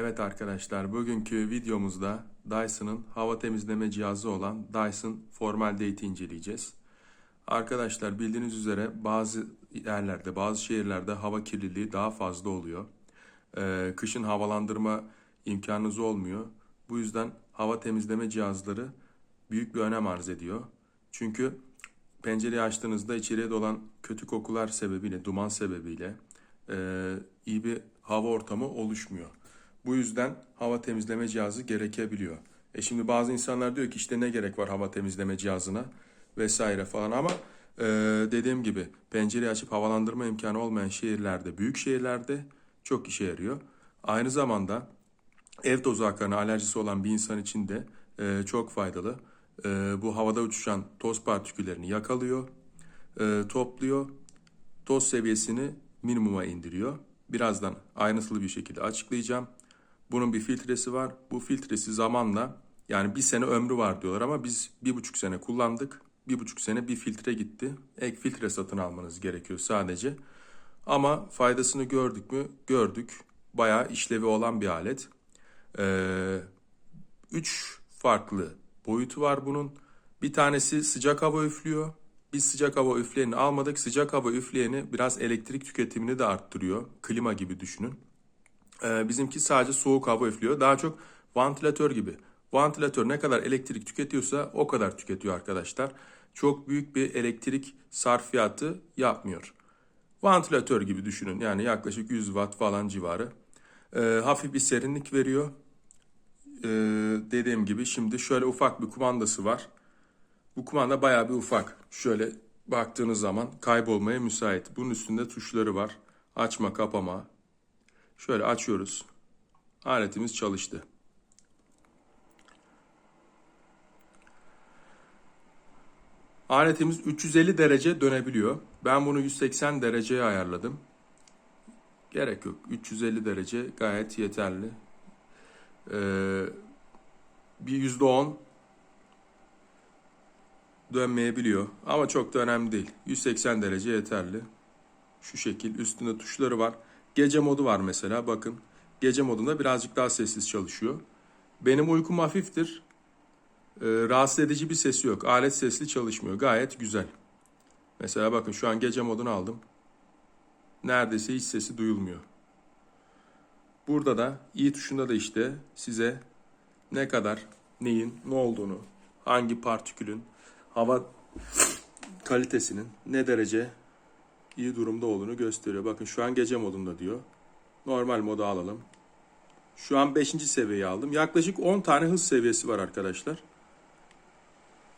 Evet arkadaşlar, bugünkü videomuzda Dyson'ın hava temizleme cihazı olan Dyson Formaldehyt'i inceleyeceğiz. Arkadaşlar bildiğiniz üzere bazı yerlerde, bazı şehirlerde hava kirliliği daha fazla oluyor. Ee, kışın havalandırma imkanınız olmuyor. Bu yüzden hava temizleme cihazları büyük bir önem arz ediyor. Çünkü pencereyi açtığınızda içeriye dolan kötü kokular sebebiyle, duman sebebiyle e, iyi bir hava ortamı oluşmuyor. Bu yüzden hava temizleme cihazı gerekebiliyor. E şimdi bazı insanlar diyor ki işte ne gerek var hava temizleme cihazına vesaire falan ama e, dediğim gibi pencereyi açıp havalandırma imkanı olmayan şehirlerde, büyük şehirlerde çok işe yarıyor. Aynı zamanda ev tozu akarına alerjisi olan bir insan için de e, çok faydalı. E, bu havada uçuşan toz partiküllerini yakalıyor, e, topluyor, toz seviyesini minimuma indiriyor. Birazdan ayrıntılı bir şekilde açıklayacağım. Bunun bir filtresi var. Bu filtresi zamanla yani bir sene ömrü var diyorlar ama biz bir buçuk sene kullandık. Bir buçuk sene bir filtre gitti. Ek filtre satın almanız gerekiyor sadece. Ama faydasını gördük mü? Gördük. Bayağı işlevi olan bir alet. Ee, üç farklı boyutu var bunun. Bir tanesi sıcak hava üflüyor. Biz sıcak hava üfleyeni almadık. Sıcak hava üfleyeni biraz elektrik tüketimini de arttırıyor. Klima gibi düşünün. Ee, bizimki sadece soğuk hava üflüyor. Daha çok vantilatör gibi. Vantilatör ne kadar elektrik tüketiyorsa o kadar tüketiyor arkadaşlar. Çok büyük bir elektrik sarfiyatı yapmıyor. Vantilatör gibi düşünün. Yani yaklaşık 100 watt falan civarı. Ee, hafif bir serinlik veriyor. Ee, dediğim gibi şimdi şöyle ufak bir kumandası var. Bu kumanda bayağı bir ufak. Şöyle baktığınız zaman kaybolmaya müsait. Bunun üstünde tuşları var. Açma, kapama. Şöyle açıyoruz. Aletimiz çalıştı. Aletimiz 350 derece dönebiliyor. Ben bunu 180 dereceye ayarladım. Gerek yok. 350 derece gayet yeterli. Ee, bir %10 dönmeyebiliyor. Ama çok da önemli değil. 180 derece yeterli. Şu şekil üstünde tuşları var. Gece modu var mesela bakın. Gece modunda birazcık daha sessiz çalışıyor. Benim uykum hafiftir. Ee, rahatsız edici bir sesi yok. Alet sesli çalışmıyor. Gayet güzel. Mesela bakın şu an gece modunu aldım. Neredeyse hiç sesi duyulmuyor. Burada da i tuşunda da işte size ne kadar neyin ne olduğunu, hangi partikülün hava kalitesinin ne derece iyi durumda olduğunu gösteriyor. Bakın şu an gece modunda diyor. Normal moda alalım. Şu an 5. seviyeyi aldım. Yaklaşık 10 tane hız seviyesi var arkadaşlar.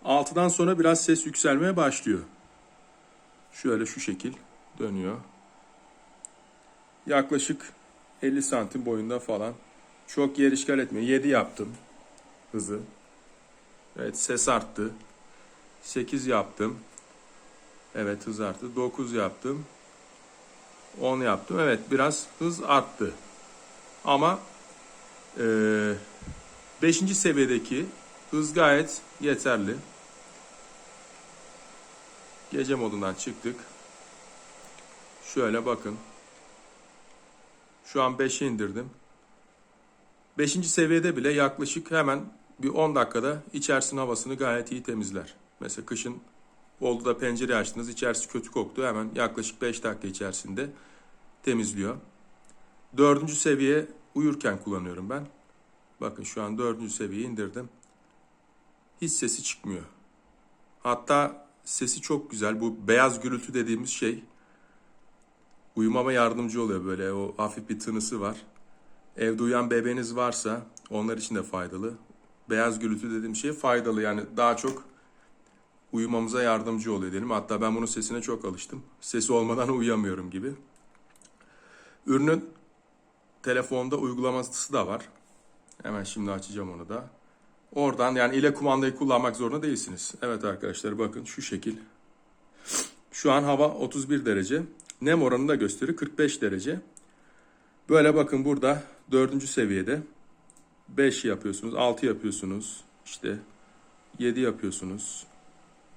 6'dan sonra biraz ses yükselmeye başlıyor. Şöyle şu şekil dönüyor. Yaklaşık 50 santim boyunda falan. Çok yer işgal etmiyor. 7 yaptım hızı. Evet ses arttı. 8 yaptım. Evet hız arttı. 9 yaptım. 10 yaptım. Evet biraz hız arttı. Ama 5. seviyedeki hız gayet yeterli. Gece modundan çıktık. Şöyle bakın. Şu an 5'e indirdim. 5. seviyede bile yaklaşık hemen bir 10 dakikada içerisinin havasını gayet iyi temizler. Mesela kışın oldu da pencere açtınız içerisi kötü koktu hemen yaklaşık 5 dakika içerisinde temizliyor. Dördüncü seviye uyurken kullanıyorum ben. Bakın şu an dördüncü seviye indirdim. Hiç sesi çıkmıyor. Hatta sesi çok güzel. Bu beyaz gürültü dediğimiz şey uyumama yardımcı oluyor böyle. O hafif bir tınısı var. Evde uyan bebeğiniz varsa onlar için de faydalı. Beyaz gürültü dediğim şey faydalı yani daha çok uyumamıza yardımcı oluyor diyelim. Hatta ben bunun sesine çok alıştım. Sesi olmadan uyuyamıyorum gibi. Ürünün telefonda uygulaması da var. Hemen şimdi açacağım onu da. Oradan yani ile kumandayı kullanmak zorunda değilsiniz. Evet arkadaşlar bakın şu şekil. Şu an hava 31 derece. Nem oranını da gösteriyor 45 derece. Böyle bakın burada dördüncü seviyede 5 yapıyorsunuz, 6 yapıyorsunuz, işte 7 yapıyorsunuz.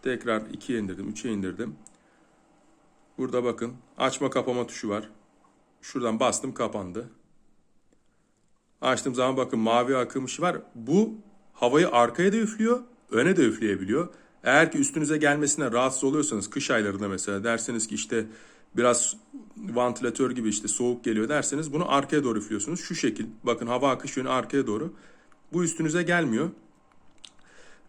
Tekrar 2'ye indirdim, 3'e indirdim. Burada bakın açma kapama tuşu var. Şuradan bastım kapandı. Açtığım zaman bakın mavi akım ışığı var. Bu havayı arkaya da üflüyor, öne de üfleyebiliyor. Eğer ki üstünüze gelmesine rahatsız oluyorsanız kış aylarında mesela derseniz ki işte biraz vantilatör gibi işte soğuk geliyor derseniz bunu arkaya doğru üflüyorsunuz. Şu şekil bakın hava akış yönü arkaya doğru. Bu üstünüze gelmiyor.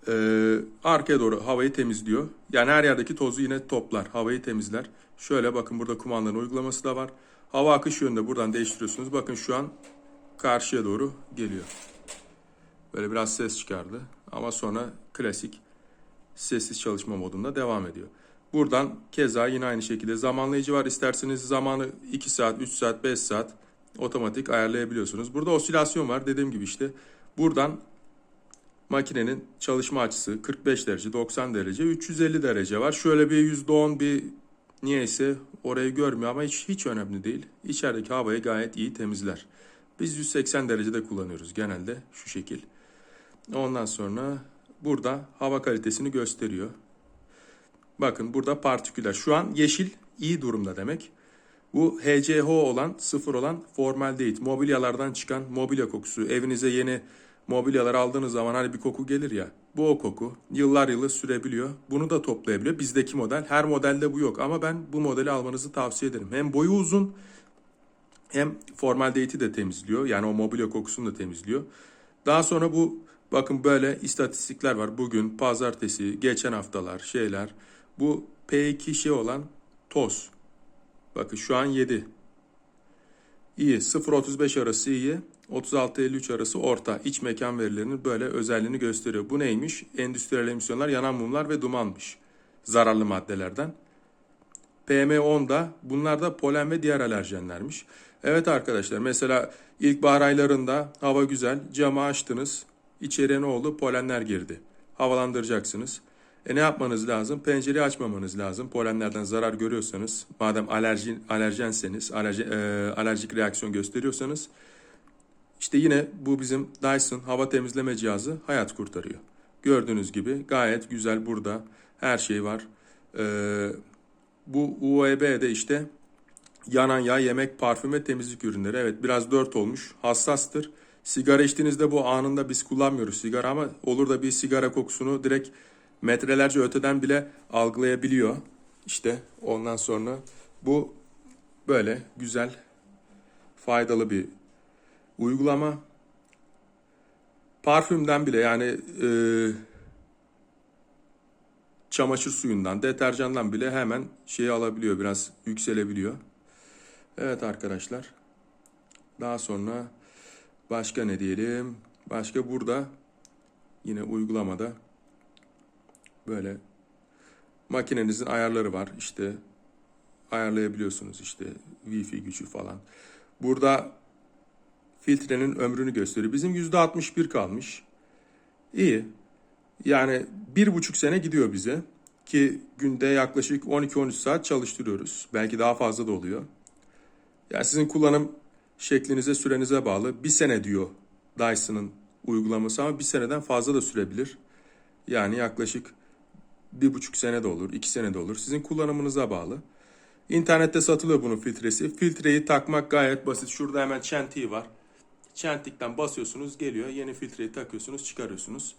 Ee, arkaya doğru havayı temizliyor. Yani her yerdeki tozu yine toplar, havayı temizler. Şöyle bakın burada kumandanın uygulaması da var. Hava akış yönünde buradan değiştiriyorsunuz. Bakın şu an karşıya doğru geliyor. Böyle biraz ses çıkardı. Ama sonra klasik sessiz çalışma modunda devam ediyor. Buradan keza yine aynı şekilde zamanlayıcı var. İsterseniz zamanı 2 saat, 3 saat, 5 saat otomatik ayarlayabiliyorsunuz. Burada osilasyon var. Dediğim gibi işte buradan makinenin çalışma açısı 45 derece, 90 derece, 350 derece var. Şöyle bir %10 bir niyeyse orayı görmüyor ama hiç, hiç önemli değil. İçerideki havayı gayet iyi temizler. Biz 180 derecede kullanıyoruz genelde şu şekil. Ondan sonra burada hava kalitesini gösteriyor. Bakın burada partiküler. Şu an yeşil iyi durumda demek. Bu HCH olan, sıfır olan formaldehit. Mobilyalardan çıkan mobilya kokusu. Evinize yeni mobilyalar aldığınız zaman hani bir koku gelir ya. Bu o koku. Yıllar yılı sürebiliyor. Bunu da toplayabiliyor. Bizdeki model. Her modelde bu yok ama ben bu modeli almanızı tavsiye ederim. Hem boyu uzun hem formaldehiti de temizliyor. Yani o mobilya kokusunu da temizliyor. Daha sonra bu bakın böyle istatistikler var. Bugün pazartesi, geçen haftalar, şeyler. Bu P2 şey olan toz. Bakın şu an 7. İyi. 0-35 arası iyi. 36-53 arası orta. İç mekan verilerinin böyle özelliğini gösteriyor. Bu neymiş? Endüstriyel emisyonlar, yanan mumlar ve dumanmış. Zararlı maddelerden. PM10'da bunlar da polen ve diğer alerjenlermiş. Evet arkadaşlar mesela ilkbahar aylarında hava güzel camı açtınız içeriye ne oldu polenler girdi havalandıracaksınız. E ne yapmanız lazım? Pencereyi açmamanız lazım. Polenlerden zarar görüyorsanız, madem alerji, alerjenseniz, alerji, e, alerjik reaksiyon gösteriyorsanız, işte yine bu bizim Dyson hava temizleme cihazı hayat kurtarıyor. Gördüğünüz gibi gayet güzel burada her şey var. Ee, bu UEB'de işte yanan yağ, yemek, parfüm ve temizlik ürünleri. Evet biraz dört olmuş. Hassastır. Sigara içtiğinizde bu anında biz kullanmıyoruz sigara ama olur da bir sigara kokusunu direkt metrelerce öteden bile algılayabiliyor. İşte ondan sonra bu böyle güzel, faydalı bir uygulama. Parfümden bile yani e, çamaşır suyundan, deterjandan bile hemen şeyi alabiliyor, biraz yükselebiliyor. Evet arkadaşlar. Daha sonra başka ne diyelim? Başka burada yine uygulamada böyle makinenizin ayarları var. İşte ayarlayabiliyorsunuz işte Wi-Fi gücü falan. Burada filtrenin ömrünü gösteriyor. Bizim %61 kalmış. İyi. Yani bir buçuk sene gidiyor bize. Ki günde yaklaşık 12-13 saat çalıştırıyoruz. Belki daha fazla da oluyor. Yani sizin kullanım şeklinize, sürenize bağlı. Bir sene diyor Dyson'ın uygulaması ama bir seneden fazla da sürebilir. Yani yaklaşık bir buçuk sene de olur, iki sene de olur. Sizin kullanımınıza bağlı. İnternette satılıyor bunun filtresi. Filtreyi takmak gayet basit. Şurada hemen çentiği var. Çentikten basıyorsunuz, geliyor. Yeni filtreyi takıyorsunuz, çıkarıyorsunuz.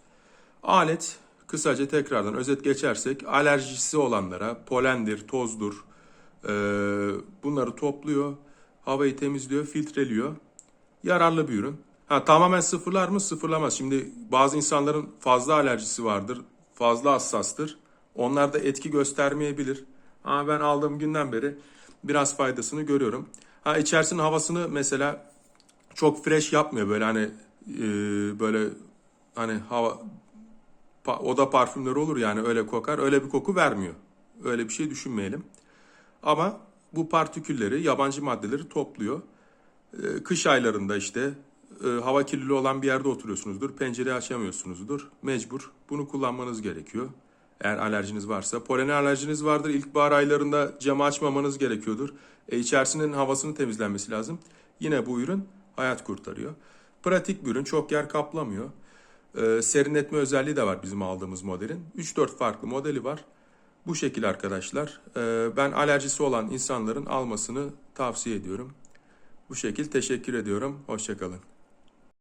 Alet kısaca tekrardan özet geçersek alerjisi olanlara polendir, tozdur e, bunları topluyor, havayı temizliyor, filtreliyor. Yararlı bir ürün. Ha, tamamen sıfırlar mı? Sıfırlamaz. Şimdi bazı insanların fazla alerjisi vardır, fazla hassastır. Onlar da etki göstermeyebilir. Ama ben aldığım günden beri biraz faydasını görüyorum. Ha içerisinin havasını mesela çok fresh yapmıyor böyle hani e, böyle hani hava pa- oda parfümleri olur yani öyle kokar. Öyle bir koku vermiyor. Öyle bir şey düşünmeyelim. Ama bu partikülleri, yabancı maddeleri topluyor. E, kış aylarında işte e, hava kirliliği olan bir yerde oturuyorsunuzdur. Pencereyi açamıyorsunuzdur. Mecbur bunu kullanmanız gerekiyor. Eğer alerjiniz varsa. Polen alerjiniz vardır. İlkbahar aylarında camı açmamanız gerekiyordur. E, içerisinin havasını temizlenmesi lazım. Yine bu ürün hayat kurtarıyor. Pratik bir ürün. Çok yer kaplamıyor. E, serinletme özelliği de var bizim aldığımız modelin. 3-4 farklı modeli var. Bu şekil arkadaşlar. E, ben alerjisi olan insanların almasını tavsiye ediyorum. Bu şekil teşekkür ediyorum. Hoşçakalın.